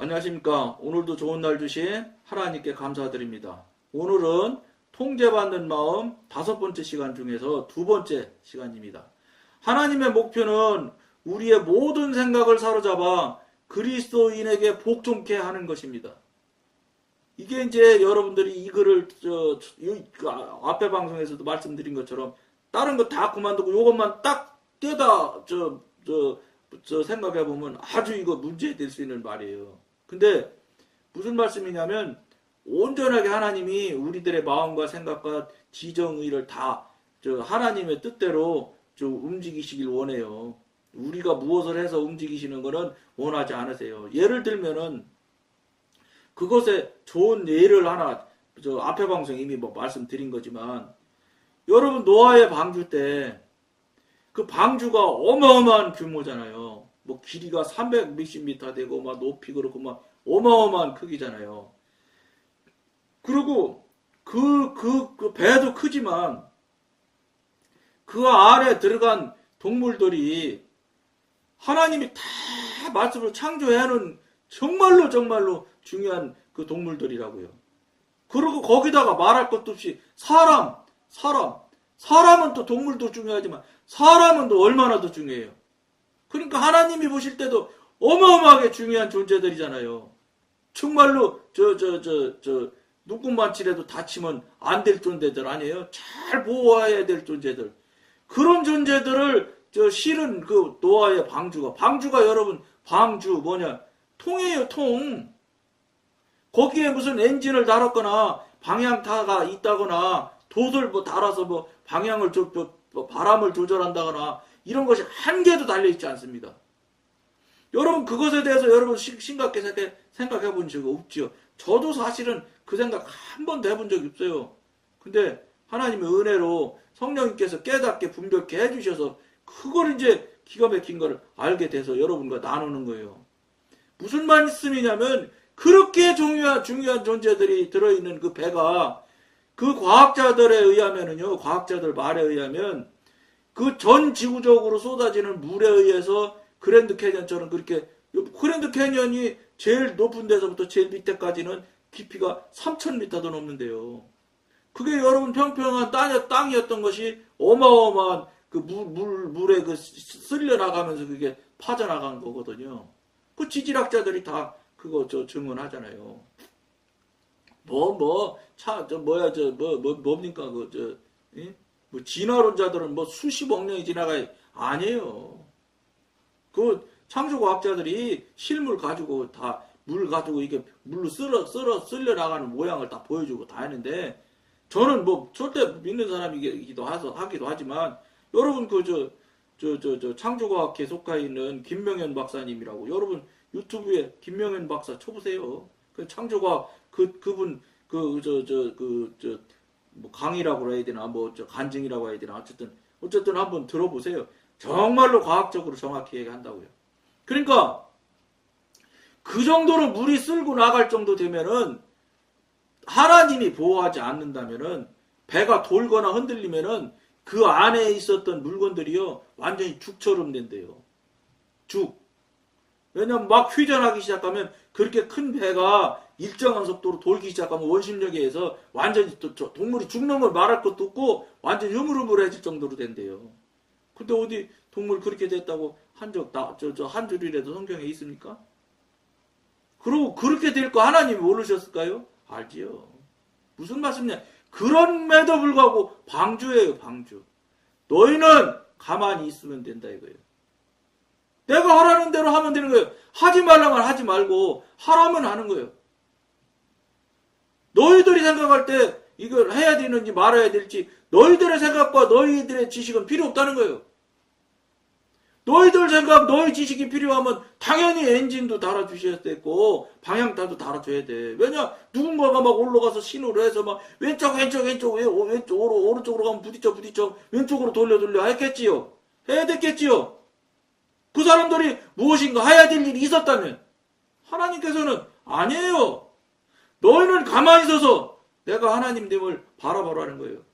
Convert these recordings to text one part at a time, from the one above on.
안녕하십니까. 오늘도 좋은 날 주신 하나님께 감사드립니다. 오늘은 통제받는 마음 다섯 번째 시간 중에서 두 번째 시간입니다. 하나님의 목표는 우리의 모든 생각을 사로잡아 그리스도인에게 복종케 하는 것입니다. 이게 이제 여러분들이 이 글을 저, 그 앞에 방송에서도 말씀드린 것처럼 다른 거 다 그만두고 이것만 딱 떼다 저, 저, 저 생각해 보면 아주 이거 문제 될 수 있는 말이에요. 근데 무슨 말씀이냐면 온전하게 하나님이 우리들의 마음과 생각과 지정의를 다 저 하나님의 뜻대로 좀 움직이시길 원해요. 우리가 무엇을 해서 움직이시는 것은 원하지 않으세요. 예를 들면은 그것에 좋은 예를 하나 저 앞에 방송 이미 뭐 말씀드린 거지만 여러분 노아의 방주 때 그 방주가 어마어마한 규모잖아요. 뭐 길이가 300 몇십 미터 되고 막 높이 그렇고 막 어마어마한 크기잖아요. 그리고 그, 그, 그 배도 크지만 그 안에 들어간 동물들이 하나님이 다 말씀으로 창조해 놓은 정말로 정말로 중요한 그 동물들이라고요. 그리고 거기다가 말할 것도 없이 사람, 사람, 사람은 또 동물도 중요하지만 사람은 또 얼마나 더 중요해요. 그러니까 하나님이 보실 때도 어마어마하게 중요한 존재들이잖아요. 정말로 저 저 저저 누군만 치래도 다치면 안 될 존재들 아니에요. 잘 보호해야 될 존재들. 그런 존재들을 저 실은 그 노아의 방주가 방주가 여러분 방주 뭐냐 통이에요 통. 거기에 무슨 엔진을 달았거나 방향타가 있다거나 돛을 뭐 달아서 뭐 방향을 조, 조- 뭐 바람을 조절한다거나 이런 것이 한 개도 달려 있지 않습니다. 여러분 그것에 대해서 여러분 시- 심각하게 생각해, 본적 없지요. 저도 사실은 그 생각 한 번도 해본 적이 없어요. 근데 하나님의 은혜로 성령님께서 깨닫게 분별케 해주셔서 그걸 이제 기가 막힌 걸 알게 돼서 여러분과 나누는 거예요. 무슨 말씀이냐면 그렇게 중요한 중요한 존재들이 들어있는 그 배가 그 과학자들에 의하면은요, 과학자들 말에 의하면 그 전 지구적으로 쏟아지는 물에 의해서 그랜드 캐년처럼 그렇게 그랜드 캐년이 제일 높은 데서부터 제일 밑에까지는 깊이가 3,000m도 넘는데요. 그게 여러분 평평한 땅, 땅이었던 것이 어마어마한 그 물, 물, 물에 그 쓸려 나가면서 그게 파져나간 거거든요. 그 지질학자들이 다 그거 저 증언하잖아요. 뭐, 뭐, 차, 저, 뭐야, 저, 뭐, 뭐, 뭡니까, 그, 저, 예? 뭐, 진화론자들은 뭐 수십억 년이 지나가, 아니에요. 그, 창조과학자들이 실물 가지고 다, 물 가지고 이게 물로 쓸어, 쓸어, 쓸려 나가는 모양을 다 보여주고 다 했는데, 저는 뭐, 절대 믿는 사람이기도 하서, 하기도 하지만, 여러분, 그, 저, 저, 저, 저, 창조과학에 속해 있는 김명현 박사님이라고, 여러분, 유튜브에 김명현 박사 쳐보세요. 그 창조과학, 그, 그분, 그, 저, 저, 그, 저, 뭐 강의라고 해야 되나, 뭐, 저, 간증이라고 해야 되나, 어쨌든, 어쨌든 한번 들어보세요. 정말로 과학적으로 정확히 얘기한다고요. 그러니까, 그 정도로 물이 쓸고 나갈 정도 되면은, 하나님이 보호하지 않는다면은, 배가 돌거나 흔들리면은, 그 안에 있었던 물건들이요, 완전히 죽처럼 된대요. 죽. 왜냐면 막 휘전하기 시작하면 그렇게 큰 배가 일정한 속도로 돌기 시작하면 원심력에 의해서 완전히 또저 동물이 죽는 걸 말할 것도 없고 완전 흐물흐물해질 정도로 된대요. 근데 어디 동물 그렇게 됐다고 한 적, 저, 저, 한 줄이라도 성경에 있습니까? 그리고 그렇게 될 거 하나님이 모르셨을까요? 알지요. 무슨 말씀이냐? 그런에도 불구하고 방주예요, 방주. 너희는 가만히 있으면 된다 이거예요. 내가 하라는 대로 하면 되는 거예요. 하지 말라면 하지 말고 하라면 하는 거예요. 너희들이 생각할 때 이걸 해야 되는지 말아야 될지 너희들의 생각과 너희들의 지식은 필요 없다는 거예요. 너희들 생각, 너희 지식이 필요하면 당연히 엔진도 달아주셔야 되고 방향타도 달아줘야 돼. 왜냐 누군가가 막 올라가서 신호를 해서 막 왼쪽 왼쪽 왼쪽 왼- 왼쪽으로 오른쪽으로 가면 부딪혀 부딪혀 왼쪽으로 돌려 돌려 했겠지요. 해야 됐겠지요. 그 사람들이 무엇인가 해야 될 일이 있었다면 하나님께서는 아니에요. 너희는 가만히 있어서 내가 하나님됨을 바라보라는 거예요.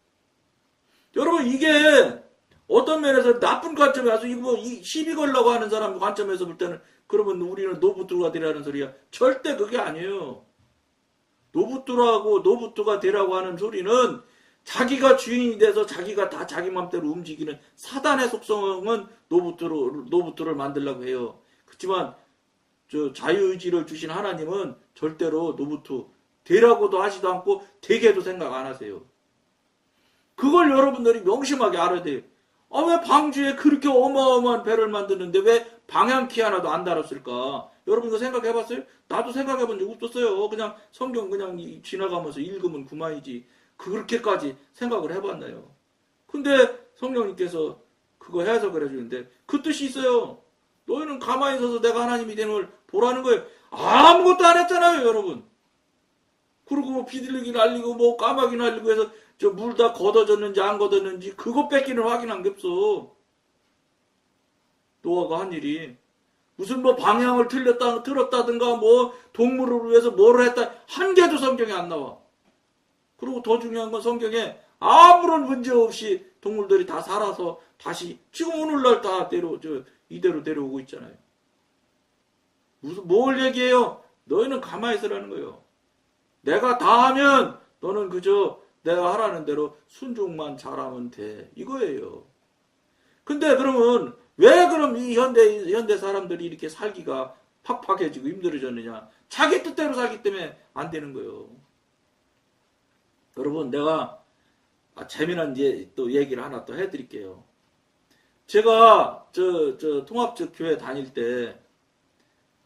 여러분 이게 어떤 면에서 나쁜 관점에 와서 이거 뭐이 시비 걸려고 하는 사람 관점에서 볼 때는 그러면 우리는 노부뚜가 되라는 소리야. 절대 그게 아니에요. 노부뚜라고 노부뚜가 되라고 하는 소리는 자기가 주인이 돼서 자기가 다 자기 맘대로 움직이는 사단의 속성은 노부뚜를 노부뚜를 만들려고 해요. 그렇지만 저 자유의지를 주신 하나님은 절대로 노부뚜 되라고도 하지도 않고 되게도 생각 안 하세요. 그걸 여러분들이 명심하게 알아야 돼요. 아, 왜 방주에 그렇게 어마어마한 배를 만드는데 왜 방향키 하나도 안 달았을까? 여러분 이거 생각해 봤어요? 나도 생각해 본 적 없었어요. 그냥 성경 그냥 이- 지나가면서 읽으면 그만이지. 그렇게까지 생각을 해봤나요? 근데 성령님께서 그거 해석을 해주는데 그 뜻이 있어요. 너희는 가만히 서서 내가 하나님이 되는 걸 보라는 거예요. 아무것도 안 했잖아요, 여러분. 그리고 뭐 비둘기 날리고 뭐 까마귀 날리고 해서 저 물 다 걷어졌는지 안 걷어졌는지 그것 뺏기는 확인한 게 없어. 노아가 한 일이 무슨 뭐 방향을 틀렸다 틀었다든가 뭐 동물을 위해서 뭐를 했다 한 개도 성경에 안 나와. 그리고 더 중요한 건 성경에 아무런 문제 없이 동물들이 다 살아서 다시 지금 오늘날 다 대로 저 이대로 내려오고 있잖아요. 무슨 뭘 얘기해요? 너희는 가만히 있으라는 거예요. 내가 다 하면 너는 그저 내가 하라는 대로 순종만 잘하면 돼. 이거예요. 근데 그러면 왜 그럼 이 현대 현대 사람들이 이렇게 살기가 팍팍해지고 힘들어졌느냐? 자기 뜻대로 살기 때문에 안 되는 거예요. 여러분 내가 아, 재미난 이제 또 얘기를 하나 또 해드릴게요. 제가 저, 저 통합적 교회 다닐 때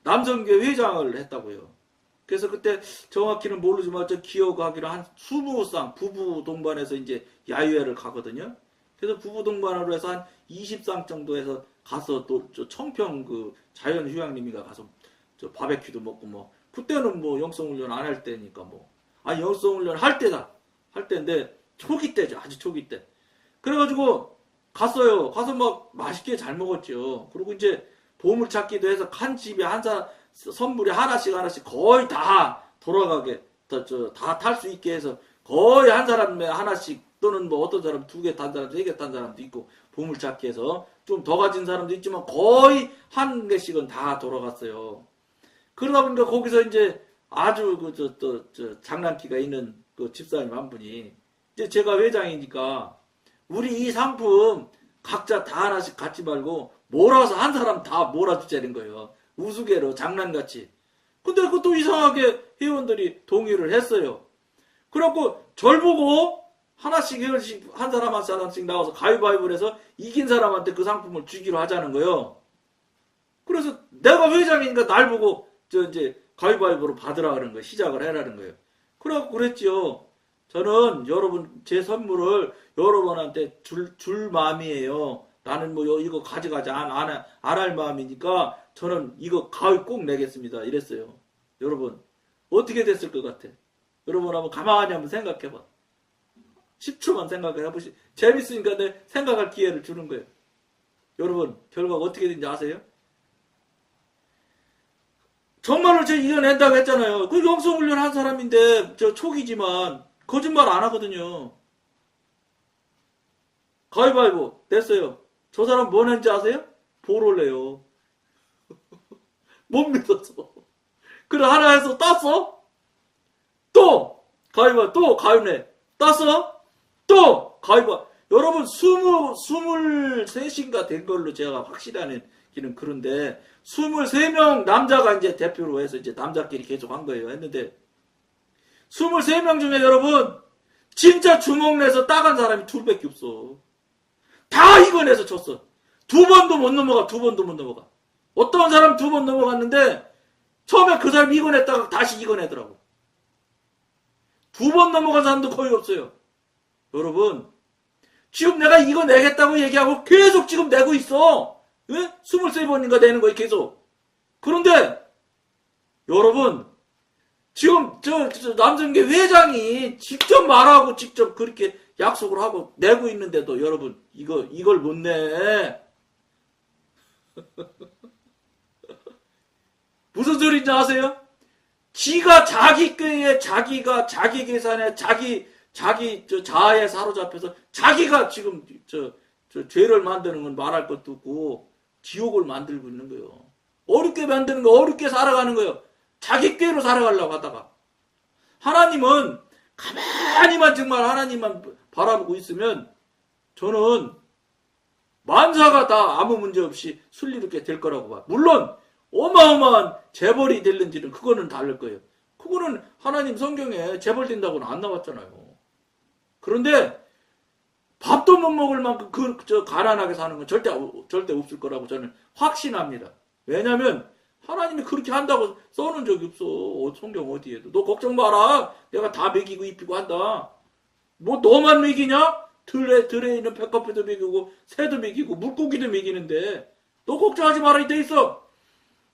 남성교회 회장을 했다고요. 그래서 그때 정확히는 모르지만 저 기억하기로 한 20쌍 부부 동반해서 이제 야유회를 가거든요. 그래서 부부 동반으로 해서 한 20쌍 정도에서 가서 또 저 청평 그 자연휴양림이가 가서 저 바베큐도 먹고 뭐 그때는 뭐 영성훈련 안 할 때니까 뭐 아니 영성훈련 할 때다 할 때인데 초기 때죠. 아주 초기 때. 그래가지고 갔어요. 가서 막 맛있게 잘 먹었죠. 그리고 이제 보물 찾기도 해서 한 집에 한사 선물이 하나씩 하나씩 거의 다 돌아가게 다 탈 수 있게 해서 거의 한 사람에 하나씩 또는 뭐 어떤 사람 두 개 탄 사람 세 개 탄 사람도 있고 보물 찾기 해서 좀 더 가진 사람도 있지만 거의 한 개씩은 다 돌아갔어요. 그러다 보니까 거기서 이제 아주 그저또저 장난기가 있는 그 집사님 한 분이 이제 제가 회장이니까 우리 이 상품 각자 다 하나씩 갖지 말고 몰아서 한 사람 다 몰아주자는 거예요. 우스개로 장난같이. 근데 그것도 이상하게 회원들이 동의를 했어요. 그래갖고 절 보고 하나씩 회원씩 한 사람 한 사람씩 나와서 가위바위보를 해서 이긴 사람한테 그 상품을 주기로 하자는 거예요. 그래서 내가 회장이니까 날 보고 저 이제 가위바위보로 받으라 그런 거예요. 시작을 해라는 거예요. 그래갖고 그랬죠. 저는 여러분 제 선물을 여러분한테 줄, 줄 마음이에요. 나는 뭐 요- 이거 가져가지 안, 안, 안할 마음이니까 저는 이거 가위 꼭 내겠습니다. 이랬어요. 여러분 어떻게 됐을 것 같아? 여러분 한번 가만히 한번 생각해봐. 10초만 생각을 해보시. 재밌으니까 내 생각할 기회를 주는 거예요. 여러분 결과가 어떻게 된지 아세요? 정말로 저 이겨낸다고 했잖아요. 그 영성훈련 한 사람인데 저 초기지만 거짓말 안 하거든요. 가위바위보 됐어요. 저 사람 뭐 낸지 아세요? 보롤래요. 못 믿었어. 그래 하나 해서 땄어? 또 가위바 또 가위내 땄어? 또 가위바 여러분 스무 스물셋인가 된 걸로 제가 확실하는 기는 그런데 23명 남자가 이제 대표로 해서 이제 남자끼리 계속 한 거예요. 했는데 23명 중에 여러분 진짜 주먹 내서 따간 사람이 둘밖에 없어. 다 이겨내서 쳤어. 두 번도 못 넘어가. 두 번도 못 넘어가. 어떤 사람 두 번 넘어갔는데 처음에 그 사람 이겨냈다가 다시 이겨내더라고. 두 번 넘어간 사람도 거의 없어요. 여러분 지금 내가 이거 내겠다고 얘기하고 계속 지금 내고 있어. 예? 23번인가 되는 거예요, 계속. 그런데, 여러분, 지금 저, 저 남성계 회장이 직접 말하고 직접 그렇게 약속을 하고 내고 있는데도 여러분, 이거, 이걸 못 내. 무슨 소리인지 아세요? 지가 자기 꾀에 자기가 자기 계산에 자기 자기 저 자아에 사로잡혀서 자기가 지금 저, 저 죄를 만드는 건 말할 것도 없고 지옥을 만들고 있는 거예요. 어렵게 만드는 거, 어렵게 살아가는 거예요. 자기 꾀로 살아가려고 하다가. 하나님은 가만히만 정말 하나님만 바라보고 있으면 저는 만사가 다 아무 문제 없이 순리롭게 될 거라고 봐. 물론 어마어마한 재벌이 될는지는 그거는 다를 거예요. 그거는 하나님 성경에 재벌 된다고는 안 나왔잖아요. 그런데 밥도 못 먹을 만큼 그, 저, 가난하게 사는 건 절대, 절대 없을 거라고 저는 확신합니다. 왜냐면, 하나님이 그렇게 한다고 써놓은 적이 없어. 어, 성경 어디에도. 너 걱정 마라. 내가 다 먹이고 입히고 한다. 뭐 너만 먹이냐? 들에, 들에 있는 백커피도 먹이고, 새도 먹이고, 물고기도 먹이는데, 너 걱정하지 말아, 이돼 있어.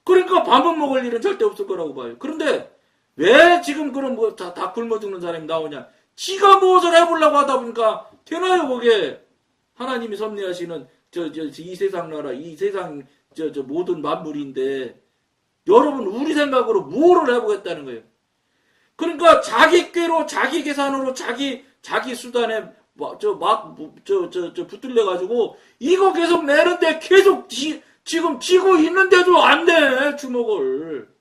그러니까 밥은 먹을 일은 절대 없을 거라고 봐요. 그런데, 왜 지금 그런 뭐, 다, 다 굶어 죽는 사람이 나오냐? 지가 무엇을 해보려고 하다 보니까, 되나요, 그게? 하나님이 섭리하시는, 저, 저, 이 세상 나라, 이 세상, 저, 저, 모든 만물인데, 여러분, 우리 생각으로 뭐를 해보겠다는 거예요? 그러니까, 자기 꾀로, 자기 계산으로, 자기, 자기 수단에, 막, 저, 막, 저, 저, 저, 붙들려 가지고, 이거 계속 내는데 계속 지, 지금 지고 있는데도 안 돼, 주먹을.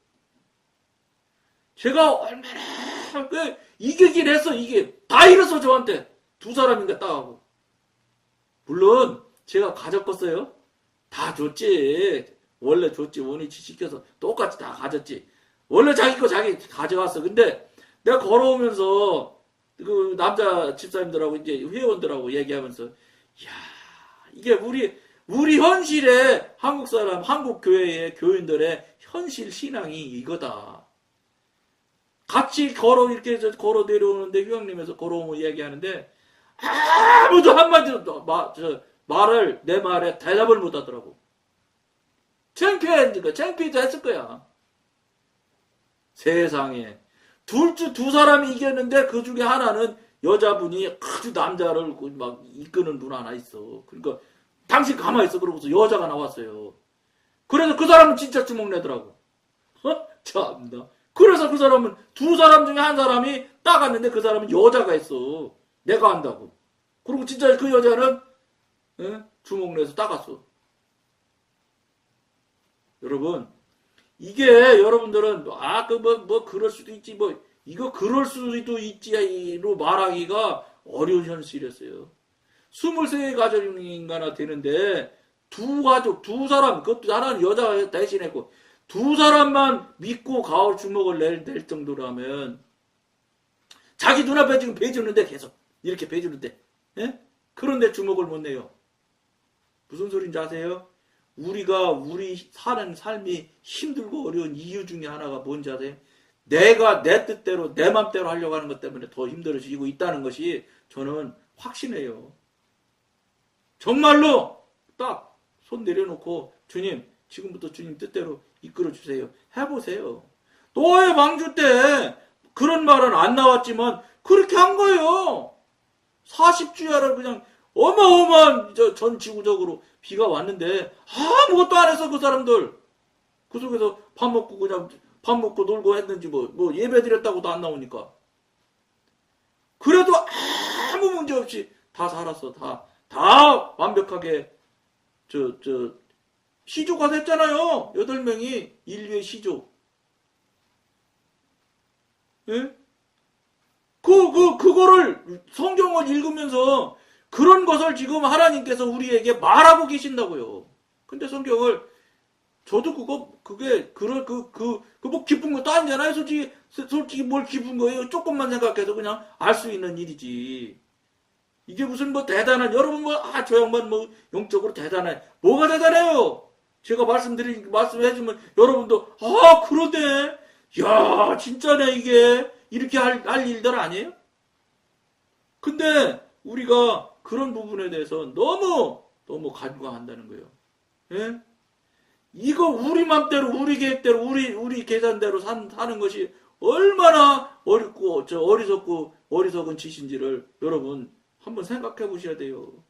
제가 얼마나, 그, 이기긴 했어, 이게. 다 이랬어, 저한테. 두 사람인가 따하고. 물론, 제가 가졌겠어요? 다 줬지. 원래 줬지. 원위치 시켜서 똑같이 다 가졌지. 원래 자기 거 자기 가져갔어. 근데 내가 걸어오면서 그 남자 집사님들하고 이제 회원들하고 얘기하면서 야 이게 우리 우리 현실의 한국 사람 한국 교회의 교인들의 현실 신앙이 이거다. 같이 걸어 이렇게 저 걸어 내려오는데 휴양림에서 걸어오면 얘기하는데 아무도 한마디도 마, 저, 말을 내 말에 대답을 못하더라고. 창피했니까 창피도 했을 거야. 세상에 둘중두 사람이 이겼는데 그 중에 하나는 여자분이 아주 남자를 그막 이끄는 분 하나 있어. 그러니까 당신 가만히 있어 그러고서 여자가 나왔어요. 그래서 그 사람은 진짜 주먹 내더라고. 어? 참나. 그래서 그 사람은 두 사람 중에 한 사람이 따갔는데 그 사람은 여자가 있어. 내가 한다고. 그리고 진짜 그 여자는 예? 주먹 내서 따갔어. 여러분 이게 여러분들은 아그뭐뭐 그럴 수도 있지 뭐 이거 그럴 수도 있지로 말하기가 어려운 현실이었어요. 23 가족인가나 되는데 두 가족 두 사람 그것도 하나는 여자 대신했고 두 사람만 믿고 가을 주먹을 낼, 낼 정도라면 자기 눈앞에 지금 배주는데 계속 이렇게 배주는데 예? 그런데 주먹을 못 내요. 무슨 소린지 아세요? 우리가 우리 사는 삶이 힘들고 어려운 이유 중에 하나가 뭔지 아세요? 내가 내 뜻대로 내 맘대로 하려고 하는 것 때문에 더 힘들어지고 있다는 것이 저는 확신해요. 정말로 딱 손 내려놓고 주님 지금부터 주님 뜻대로 이끌어 주세요. 해보세요. 노예 방주 때 그런 말은 안 나왔지만 그렇게 한 거예요. 40주야를 그냥 어마어마한 저전 지구적으로 비가 왔는데 아무것도 안 했어 그 사람들. 그 속에서 밥 먹고 그냥 밥 먹고 놀고 했는지 뭐, 뭐 예배 드렸다고도 안 나오니까. 그래도 아무 문제 없이 다 살았어. 다, 다 완벽하게 저, 저, 시조가 됐잖아요. 여덟 명이 인류의 시조. 예? 그, 그, 그거를 성경을 읽으면서 그런 것을 지금 하나님께서 우리에게 말하고 계신다고요. 근데 성경을 저도 그거 그게 그럴 그그 그 뭐 기쁜 것도 아니잖아요. 솔직히 솔직히 뭘 기쁜 거예요. 조금만 생각해도 그냥 알 수 있는 일이지. 이게 무슨 뭐 대단한 여러분 뭐아저 양반 뭐 영적으로 대단해. 뭐가 대단해요? 제가 말씀드린 말씀해 주면 여러분도 아 그런데 야 진짜네 이게 이렇게 할, 할 일들 아니에요? 근데 우리가 그런 부분에 대해서 너무 너무 간과한다는 거예요. 예? 이거 우리 맘대로 우리 계획대로 우리 우리 계산대로 산, 사는 것이 얼마나 어렵고 저 어리석고 어리석은 짓인지를 여러분 한번 생각해 보셔야 돼요.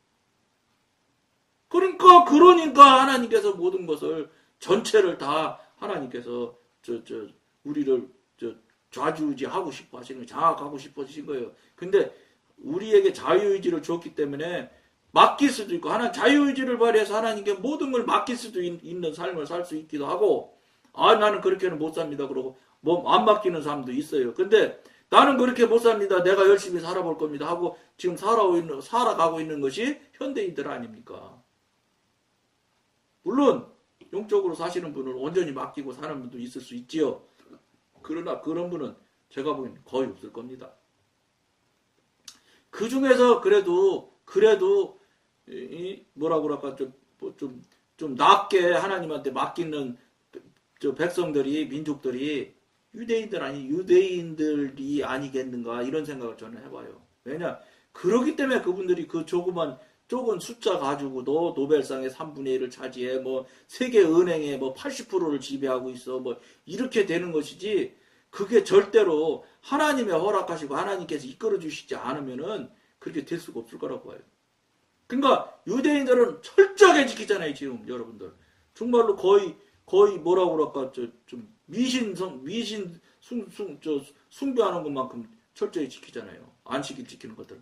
그러니까 그러니까 하나님께서 모든 것을 전체를 다 하나님께서 저 저 우리를 저 좌지우지하고 싶어 하시는 장악하고 싶어 하신 거예요. 근데 우리에게 자유의지를 줬기 때문에 맡길 수도 있고 하나 자유의지를 발휘해서 하나님께 모든 걸 맡길 수도 있, 는 삶을 살 수 있기도 하고 아 나는 그렇게는 못 삽니다 그러고 뭐 안 맡기는 사람도 있어요. 근데 나는 그렇게 못 삽니다. 내가 열심히 살아볼 겁니다 하고 지금 살아오고 있는 살아가고 있는 것이 현대인들 아닙니까? 물론 영적으로 사시는 분은 온전히 맡기고 사는 분도 있을 수 있지요. 그러나 그런 분은 제가 보기엔 거의 없을 겁니다. 그 중에서 그래도 그래도 이 뭐라고 그럴까 좀좀 좀 낮게 하나님한테 맡기는 저 백성들이 민족들이 유대인들 아니 유대인들이 아니겠는가 이런 생각을 저는 해봐요. 왜냐 그러기 때문에 그분들이 그 조그만 조금 숫자 가지고도 노벨상의 3분의 1을 차지해 뭐 세계 은행의 뭐 80%를 지배하고 있어 뭐 이렇게 되는 것이지 그게 절대로 하나님의 허락하시고 하나님께서 이끌어 주시지 않으면은 그렇게 될 수가 없을 거라고 봐요. 그러니까 유대인들은 철저하게 지키잖아요, 지금 여러분들. 정말로 거의 거의 뭐라고 그럴까 저좀 미신 성 미신 숭숭 저 숭배하는 것만큼 철저히 지키잖아요. 안식일 지키는 것들.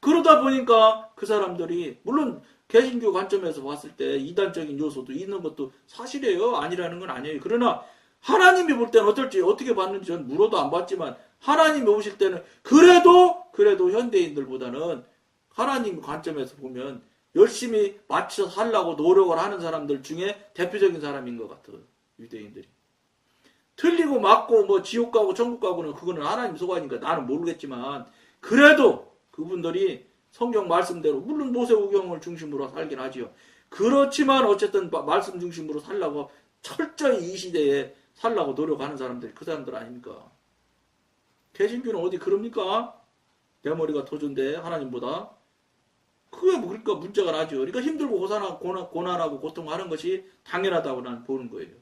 그러다 보니까 그 사람들이 물론 개신교 관점에서 봤을 때 이단적인 요소도 있는 것도 사실이에요. 아니라는 건 아니에요. 그러나 하나님이 볼 때는 어떨지 어떻게 봤는지 전 물어도 안 봤지만 하나님이 오실 때는 그래도 그래도 현대인들보다는 하나님 관점에서 보면 열심히 맞춰 살라고 노력을 하는 사람들 중에 대표적인 사람인 것 같아요. 유대인들이. 틀리고 맞고 뭐 지옥 가고 천국 가고는 그거는 하나님 소관이니까 나는 모르겠지만 그래도 그분들이 성경 말씀대로 물론 모세오경을 중심으로 살긴 하지요. 그렇지만 어쨌든 말씀 중심으로 살라고 철저히 이 시대에 살라고 노력하는 사람들이 그 사람들 아닙니까? 개신교는 어디 그럽니까? 내 머리가 더 좋은데 하나님보다 그게 뭐 그러니까 문제가 나죠. 그러니까 힘들고 고산하고 고난, 고난하고 고통하는 것이 당연하다고 나는 보는 거예요.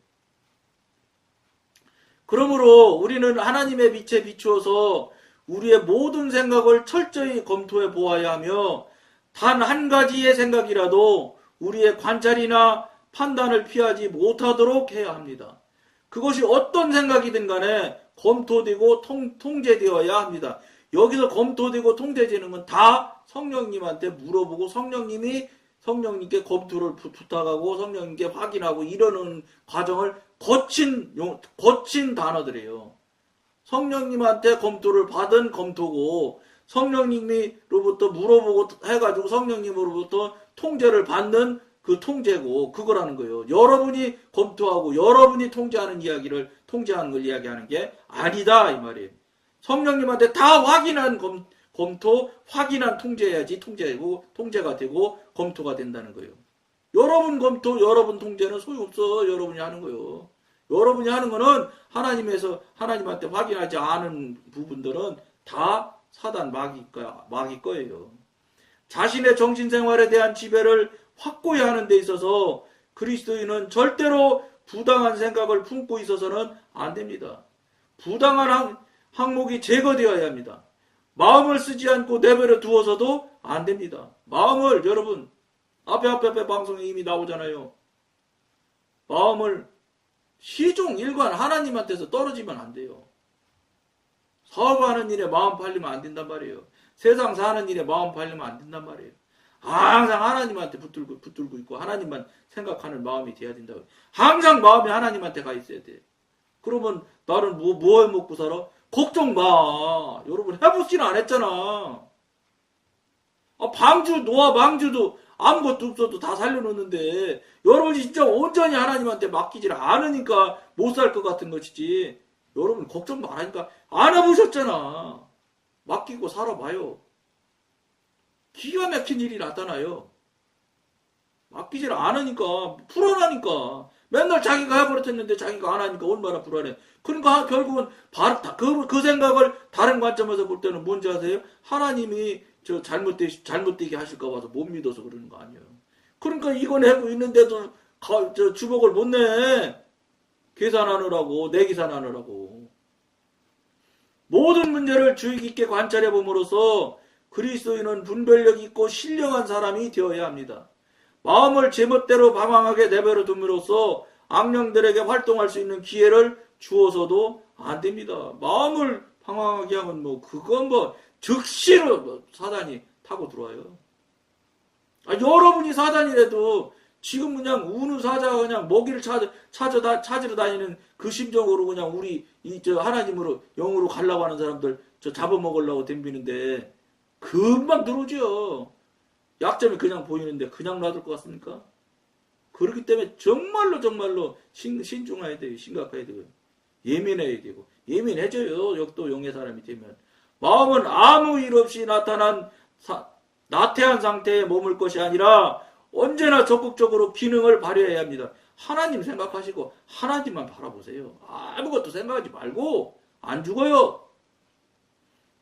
그러므로 우리는 하나님의 빛에 비추어서 우리의 모든 생각을 철저히 검토해 보아야 하며 단 한 가지의 생각이라도 우리의 관찰이나 판단을 피하지 못하도록 해야 합니다. 그것이 어떤 생각이든 간에 검토되고 통, 통제되어야 합니다. 여기서 검토되고 통제되는 건 다 성령님한테 물어보고 성령님이 성령님께 검토를 부, 부탁하고 성령님께 확인하고 이러는 과정을 거친 용, 거친 단어들이에요. 성령님한테 검토를 받은 검토고 성령님이로부터 물어보고 해가지고 성령님으로부터 통제를 받는 그 통제고 그거라는 거예요. 여러분이 검토하고 여러분이 통제하는 이야기를 통제하는 걸 이야기하는 게 아니다 이 말이에요. 성령님한테 다 확인한 검, 검토, 확인한 통제해야지 통제고 통제가 되고 검토가 된다는 거예요. 여러분 검토, 여러분 통제는 소용없어. 여러분이 하는 거예요. 여러분이 하는 거는 하나님에서 하나님한테 확인하지 않은 부분들은 다 사단 마귀 거 마귀 거예요. 자신의 정신 생활에 대한 지배를 확고히 하는 데 있어서 그리스도인은 절대로 부당한 생각을 품고 있어서는 안 됩니다. 부당한 항목이 제거되어야 합니다. 마음을 쓰지 않고 내버려 두어서도 안 됩니다. 마음을 여러분 앞에 앞에 앞에 방송에 이미 나오잖아요. 마음을 시종 일관 하나님한테서 떨어지면 안 돼요. 사업하는 일에 마음 팔리면 안 된단 말이에요. 세상 사는 일에 마음 팔리면 안 된단 말이에요. 항상 하나님한테 붙들고, 붙들고 있고 하나님만 생각하는 마음이 돼야 된다고. 항상 마음이 하나님한테 가 있어야 돼. 그러면 나는 뭐, 뭐 해 먹고 살아? 걱정 마. 여러분 해보지는 안 했잖아. 아, 방주, 노아 방주도 아무것도 없어도 다 살려놓는데 여러분이 진짜 온전히 하나님한테 맡기질 않으니까 못 살 것 같은 것이지. 여러분 걱정 말하니까 안 해보셨잖아. 맡기고 살아봐요. 기가 막힌 일이 나타나요. 맡기질 않으니까 불안하니까 맨날 자기가 해버렸는데 자기가 안 하니까 얼마나 불안해. 그러니까 결국은 그, 그 생각을 다른 관점에서 볼 때는 뭔지 아세요? 하나님이 저 잘못되, 잘못되게 하실까 봐서 못 믿어서 그러는 거 아니에요. 그러니까 이건 하고 있는데도 가, 저 주먹을 못 내. 계산하느라고, 내 계산하느라고. 모든 문제를 주의 깊게 관찰해 봄으로써 그리스도인은 분별력 있고 신령한 사람이 되어야 합니다. 마음을 제멋대로 방황하게 내버려 둠으로써 악령들에게 활동할 수 있는 기회를 주어서도 안 됩니다. 마음을 방황하게 하면 뭐 그건 뭐 즉시로 뭐 사단이 타고 들어와요. 아, 여러분이 사단이라도 지금 그냥 우는 사자가 그냥 먹이를 찾아, 찾아, 다- 찾으러 다니는 그 심정으로 그냥 우리 이 저 하나님으로 영으로 가려고 하는 사람들 저 잡아먹으려고 덤비는데 금방 들어오죠. 약점이 그냥 보이는데 그냥 놔둘 것 같습니까? 그렇기 때문에 정말로 정말로 신, 신중해야 돼요. 심각해야 돼요. 예민해야 되고 예민해져요. 역도 영의 사람이 되면 마음은 아무 일 없이 나타난 사- 나태한 상태에 머물 것이 아니라 언제나 적극적으로 기능을 발휘해야 합니다. 하나님 생각하시고 하나님만 바라보세요. 아무것도 생각하지 말고 안 죽어요.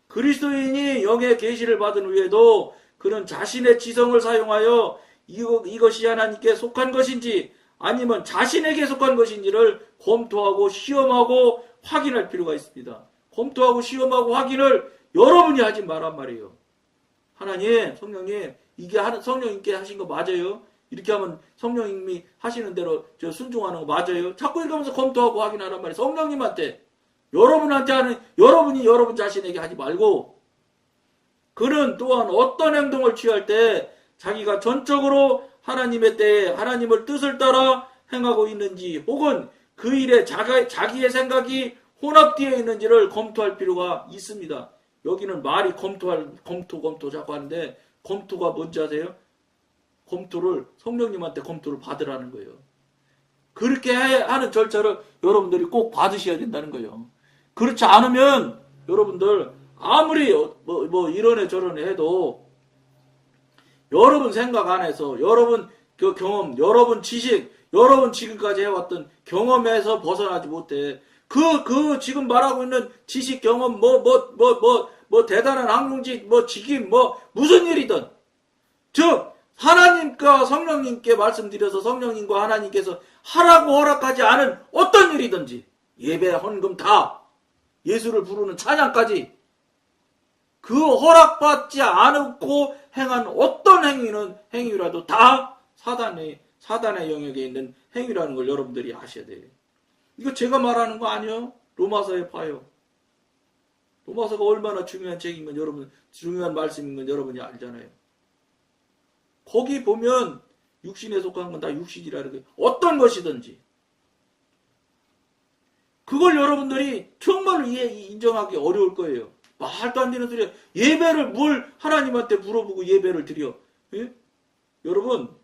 그리스도인이 영의 계시를 받은 후에도 그는 자신의 지성을 사용하여 이거, 이것이 하나님께 속한 것인지 아니면 자신에게 속한 것인지를 검토하고 시험하고 확인할 필요가 있습니다. 검토하고 시험하고 확인을 여러분이 하지 말란 말이에요. 하나님, 성령님, 이게 성령님께 하신 거 맞아요? 이렇게 하면 성령님이 하시는 대로 저 순종하는 거 맞아요? 자꾸 읽으면서 검토하고 확인하란 말이에요. 성령님한테. 여러분한테 하는, 여러분이 여러분 자신에게 하지 말고, 그는 또한 어떤 행동을 취할 때 자기가 전적으로 하나님의 때에 하나님을 뜻을 따라 행하고 있는지 혹은 그 일에 자가, 자기의 생각이 혼합되어 있는지를 검토할 필요가 있습니다. 여기는 말이 검토할, 검토, 검토 자꾸 하는데 검토가 뭔지 아세요? 검토를 성령님한테 검토를 받으라는 거예요. 그렇게 해- 하는 절차를 여러분들이 꼭 받으셔야 된다는 거예요. 그렇지 않으면 여러분들 아무리 어- 뭐, 뭐 이런 애 저런 애 해도 여러분 생각 안에서 여러분 그 경험, 여러분 지식, 여러분 지금까지 해왔던 경험에서 벗어나지 못해. 그, 그 지금 말하고 있는 지식 경험, 뭐, 뭐, 뭐, 뭐, 뭐 대단한 항공직, 뭐 직임, 뭐 무슨 일이든. 즉, 하나님과 성령님께 말씀드려서 성령님과 하나님께서 하라고 허락하지 않은 어떤 일이든지 예배, 헌금 다 예수를 부르는 찬양까지 그 허락받지 않고 행한 어떤 행위는 행위라도 다 사단의 사단의 영역에 있는 행위라는 걸 여러분들이 아셔야 돼요. 이거 제가 말하는 거 아니에요? 로마서에 봐요. 로마서가 얼마나 중요한 책인 건 여러분 중요한 말씀인 건 여러분이 알잖아요. 거기 보면 육신에 속한 건 다 육신이라는 게 어떤 것이든지 그걸 여러분들이 정말로 이해 인정하기 어려울 거예요. 말도 안 되는 소리야. 예배를 뭘 하나님한테 물어보고 예배를 드려. 예? 여러분,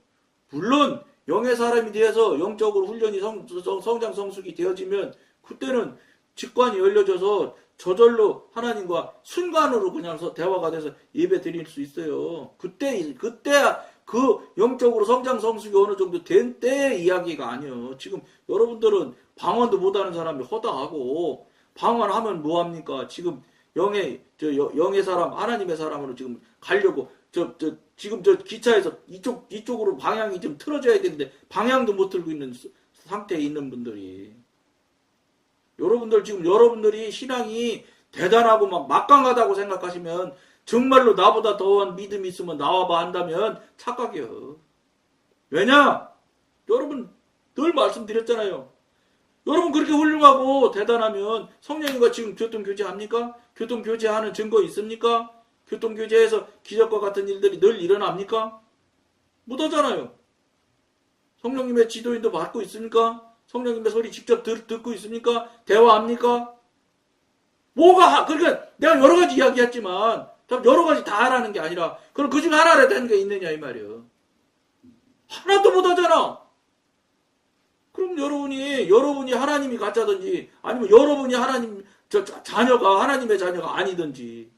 물론 영의 사람이 되어서 영적으로 훈련이 성, 성, 장 성숙이 되어지면 그때는 직관이 열려져서 저절로 하나님과 순간으로 그냥 서- 대화가 돼서 예배 드릴 수 있어요. 그때, 그때 그 영적으로 성장 성숙이 어느 정도 된 때의 이야기가 아니에요. 지금 여러분들은 방언도 못하는 사람이 허다하고 방언하면 뭐합니까? 지금 영의 저 여- 영의 사람 하나님의 사람으로 지금 가려고 저 저 지금 저 기차에서 이쪽 이쪽으로 방향이 좀 틀어져야 되는데 방향도 못 틀고 있는 수- 상태에 있는 분들이 여러분들 지금 여러분들이 신앙이 대단하고 막 막강하다고 생각하시면 정말로 나보다 더한 믿음이 있으면 나와봐 한다면 착각이요. 왜냐? 여러분 늘 말씀드렸잖아요. 여러분 그렇게 훌륭하고 대단하면 성령님과 지금 교통교제 합니까? 교통교제 하는 증거 있습니까? 교통교제에서 기적과 같은 일들이 늘 일어납니까? 못하잖아요. 성령님의 지도인도 받고 있습니까? 성령님의 소리 직접 들, 듣고 있습니까? 대화합니까? 뭐가, 하- 그러니까 내가 여러 가지 이야기했지만, 참 여러 가지 다 하라는 게 아니라, 그럼 그 중에 하나라도 되는 게 있느냐, 이 말이에요. 하나도 못하잖아! 그럼 여러분이, 여러분이 하나님이 가짜든지, 아니면 여러분이 하나님, 저, 자- 자녀가, 하나님의 자녀가 아니든지,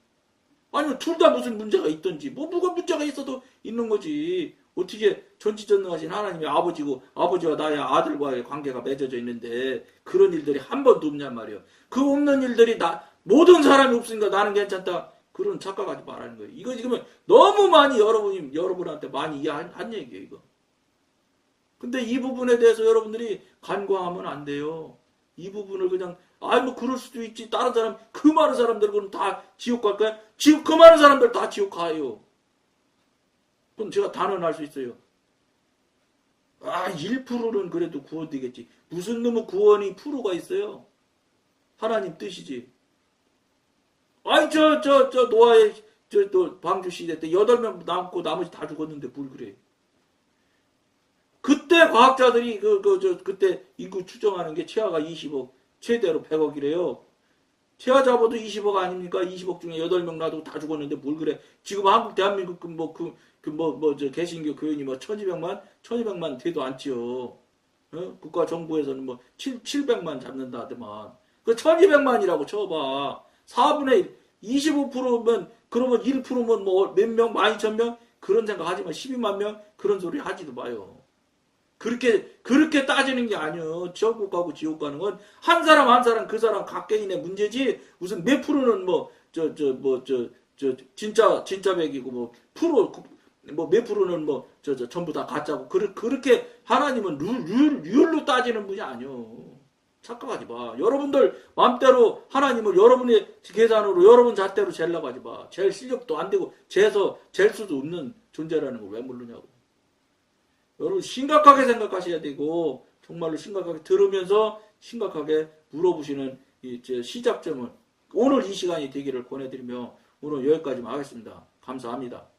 아니면 둘 다 무슨 문제가 있든지, 뭐, 뭐가 문제가 있어도 있는 거지. 어떻게 전지전능하신 하나님의 아버지고, 아버지와 나의 아들과의 관계가 맺어져 있는데, 그런 일들이 한 번도 없냔 말이에요. 그 없는 일들이 나, 모든 사람이 없으니까 나는 괜찮다. 그런 착각하지 말라는 거예요. 이거 지금 너무 많이 여러분이, 여러분한테 많이 이해한 한 얘기예요, 이거. 근데 이 부분에 대해서 여러분들이 간과하면 안 돼요. 이 부분을 그냥 아이 뭐 그럴 수도 있지 다른 사람 그 많은 사람들 그럼 다 지옥 갈까요? 지옥 그 많은 사람들 다 지옥 가요. 그럼 제가 단언할 수 있어요. 아 1%는 그래도 구원되겠지. 무슨 놈의 구원이 프로가 있어요? 하나님 뜻이지. 아이 저 저 저 노아의 저 또 방주 시대 때 여덟 명 남고 나머지 다 죽었는데 뭘 그래? 그때 과학자들이 그 그 저 그때 인구 추정하는 게 최하가 20억, 최대로 100억이래요. 최하 잡아도 20억 아닙니까? 20억 중에 8명 놔두고 다 죽었는데 뭘 그래? 지금 한국 대한민국 그 뭐 그 그 뭐 뭐 저 개신교 교인이 뭐 1200만 1200만 돼도 안 찌요. 어? 국가 정부에서는 뭐 7, 700만 잡는다 하더만. 그 1200만이라고 쳐봐. 4분의 1, 25%면 그러면 1%면 뭐 몇 명, 12,000명 그런 생각 하지 마. 12만 명 그런 소리 하지도 마요. 그렇게 그렇게 따지는 게 아니요. 지옥 가고 지옥 가는 건 한 사람 한 사람 그 사람 각개인의 문제지 무슨 몇 프로는 뭐 저 저 뭐 저 저 진짜 진짜 백이고 뭐 프로 뭐 몇 프로는 뭐 저 저 전부 다 가짜고 그, 그렇게 하나님은 룰, 룰, 룰로 따지는 분이 아니요. 착각하지 마. 여러분들 마음대로 하나님을 여러분의 계산으로 여러분 잣대로 재려고 하지 마. 잴 실력도 안 되고 재서 잴 수도 없는 존재라는 걸 왜 모르냐고. 여러분 심각하게 생각하셔야 되고 정말로 심각하게 들으면서 심각하게 물어보시는 이 이제 시작점을 오늘 이 시간이 되기를 권해드리며 오늘 여기까지만 하겠습니다. 감사합니다.